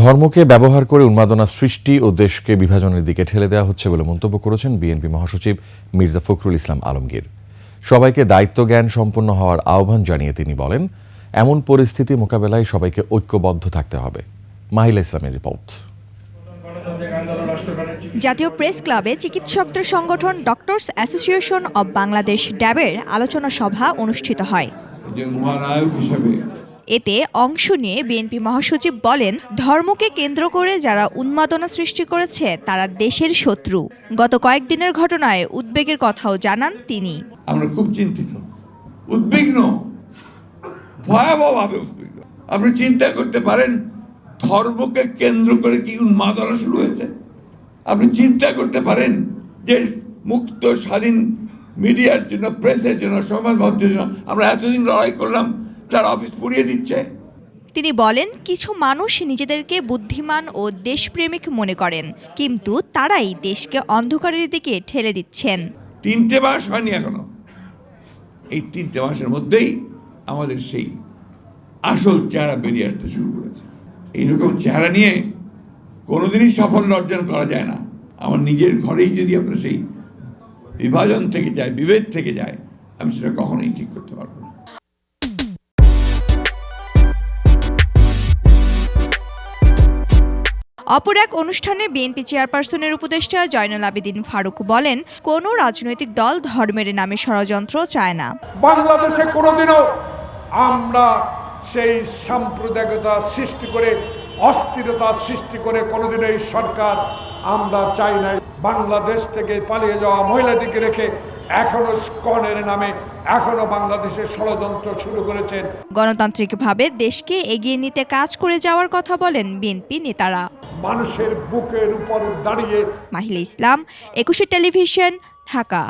ধর্মকে ব্যবহার করে উন্মাদনা সৃষ্টি ও দেশকে বিভাজনের দিকে ঠেলে দেওয়া হচ্ছে বলে মন্তব্য করেছেন বিএনপি মহাসচিব মির্জা ফখরুল ইসলাম আলমগীর। সবাইকে দায়িত্ব জ্ঞান সম্পন্ন হওয়ার আহ্বান জানিয়ে তিনি বলেন এমন পরিস্থিতি মোকাবেলায় সবাইকে ঐক্যবদ্ধ থাকতে হবে। মাহিলা ইসলামের রিপোর্ট। জাতীয় প্রেস ক্লাবে চিকিৎসকদের সংগঠন ডক্টরস অ্যাসোসিয়েশন অব বাংলাদেশ ড্যাবের আলোচনা সভা অনুষ্ঠিত হয়। একজন মহানায়ক হিসেবে এতে অংশ নিয়ে বিএনপি মহাসচিব বলেন, ধর্মকে কেন্দ্র করে যারা উন্মাদনা সৃষ্টি করেছে, তারা দেশের শত্রু। গত কয়েকদিনের ঘটনায় উদ্বেগের কথাও জানান তিনি। আমরা খুব চিন্তিত। উদ্বিগ্ন। ভয়াবহভাবে উদ্বিগ্ন। আপনি চিন্তা করতে পারেন, ধর্মকে কেন্দ্র করে কি উন্মাদনা শুরু হয়েছে? আপনি চিন্তা করতে পারেন যে মুক্ত, স্বাধীন মিডিয়ার জন্য, প্রেসের জন্য সমাজ মাধ্যমের জন্য আমরা এতদিন লড়াই করলাম তার অফিস পুড়িয়ে দিচ্ছে। তিনি বলেন কিছু মানুষ নিজেদেরকে বুদ্ধিমান ও দেশপ্রেমিক মনে করেন কিন্তু তারাই দেশকে অন্ধকারের দিকে ঠেলে দিচ্ছেন। তিনটে মাস হয়নি এখনও। এই তিনটে মাসের মধ্যেই আমাদের সেই আসল চেহারা বেরিয়ে আসতে শুরু করেছে। এইরকম চেহারা নিয়ে কোনোদিনই সাফল্য অর্জন করা যায় না। আমার নিজের ঘরেই যদি আপনার সেই বিভাজন থেকে যায় বিভেদ থেকে যায় আমি সেটা কখনোই ঠিক করতে পারব না। অপর এক অনুষ্ঠানে বিএনপি চেয়ারপারসনের উপদেষ্টা জয়নুল আবেদিন ফারুক বলেন কোনো রাজনৈতিক দল ধর্মের নামে ষড়যন্ত্র চায় না। বাংলাদেশে কোনোদিনও আমরা সেই সাম্প্রদায়িকতা সৃষ্টি করে অস্থিরতা সৃষ্টি করে কোনোদিনও এই সরকার আমরা চাই নাই। বাংলাদেশ থেকে পালিয়ে যাওয়া মহিলাটিকে রেখে এখনও স্কনের নামে এখনও বাংলাদেশে ষড়যন্ত্র শুরু করেছেন। গণতান্ত্রিকভাবে দেশকে এগিয়ে নিতে কাজ করে যাওয়ার কথা বলেন বিএনপি নেতারা। মানুষের বুকের উপর দাঁড়িয়ে মাহিলা ইসলাম একুশে টেলিভিশন ঢাকা।